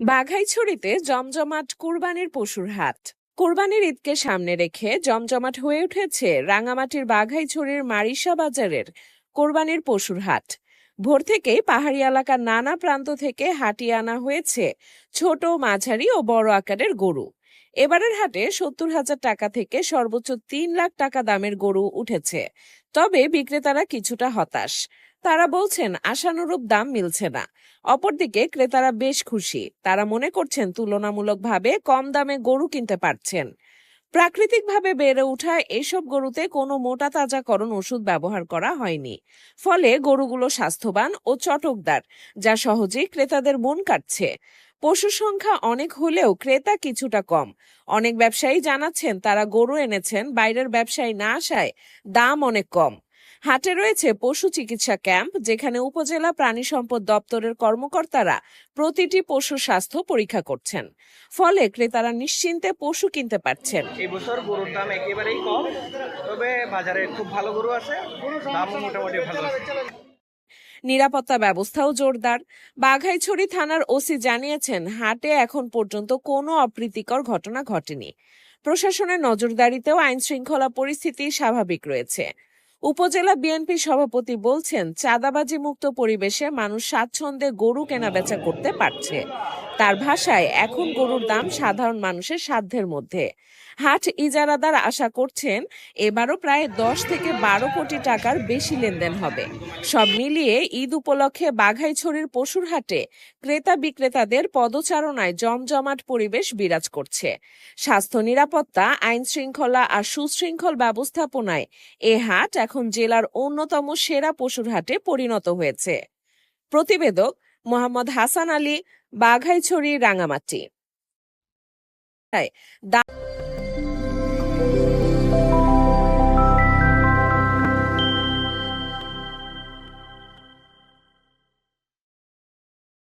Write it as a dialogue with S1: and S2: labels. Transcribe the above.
S1: বাঘাইছড়িতে জমজমাট কুরবানির পশুর হাট। কোরবানির ঈদকে সামনে রেখে জমজমাট হয়ে উঠেছে রাঙামাটির বাঘাইছড়ির মারিসা বাজারের কোরবানির পশুর হাট। ভোর থেকেই পাহাড়ি এলাকার নানা প্রান্ত থেকে হাটিয়ে আনা হয়েছে ছোট, মাঝারি ও বড় আকারের গরু। এবারের হাটে সত্তর হাজার টাকা থেকে সর্বোচ্চ তিন লাখ টাকা দামের গরু উঠেছে। তবে বিক্রেতারা কিছুটা হতাশ। তারা বলছেন, আশানুরূপ দাম মিলছে না। অপরদিকে ক্রেতারা বেশ খুশি। তারা মনে করছেন, তুলনামূলকভাবে কম দামে গরু কিনতে পারছেন। প্রাকৃতিকভাবে বেড়ে ওঠা এসব গরুতে কোনো মোটা তাজাকরণ ওষুধ ব্যবহার করা হয়নি। ফলে গরুগুলো স্বাস্থ্যবান ও চটকদার, যা সহজেই ক্রেতাদের মন কাটছে। পশু সংখ্যা অনেক হলেও ক্রেতা কিছুটা কম। অনেক ব্যবসায়ী জানাচ্ছেন তারা গরু এনেছেন, বাইরের ব্যবসায়ী না আসায় দাম অনেক কম। হাটে রয়েছে পশু চিকিৎসা ক্যাম্প, যেখানে উপজেলা প্রাণী সম্পদ দপ্তরের কর্মকর্তারা প্রতিটি পশু স্বাস্থ্য পরীক্ষা করছেন। ফলে ক্রেতারা নিশ্চিন্তে পশু কিনতে পারছেন।
S2: এই বছর গরুর দাম একেবারেই কম, তবে বাজারে খুব ভালো গরু আছে মোটামুটি ভালো। আছে
S1: নিরাপত্তা ব্যবস্থাও জোরদার। বাঘাইছড়ি থানার ওসি জানিয়েছেন, হাটে এখন পর্যন্ত কোনো অপ্রীতিকর ঘটনা ঘটেনি। প্রশাসনের নজরদারিতেও আইন শৃঙ্খলা পরিস্থিতি স্বাভাবিক রয়েছে। উপজেলা বিএনপি সভাপতি বলছেন চাঁদাবাজি মুক্ত পরিবেশে মানুষ স্বাচ্ছন্দ্যে গরু কেনাবেচা করতে পারছে। তার ভাষায় এখন গরুর দাম সাধারণ মানুষের সাধ্যের মধ্যে। হাট ইজারাদার আশা করছেন এবারও প্রায় দশ থেকে বারো কোটি টাকার বেশি লেনদেন হবে। সব মিলিয়ে ঈদ উপলক্ষে বাঘাইছড়ির পশুর হাটে ক্রেতা বিক্রেতাদের পদচারণায় জমজমাট পরিবেশ বিরাজ করছে। স্বাস্থ্য নিরাপত্তা, আইন শৃঙ্খলা আর সুশৃঙ্খল ব্যবস্থাপনায় এ হাট এখন জেলার অন্যতম সেরা পশুর হাটে পরিণত হয়েছে। প্রতিবেদক মোহাম্মদ হাসান আলী বাঘাইছড়ি রাঙামাটি।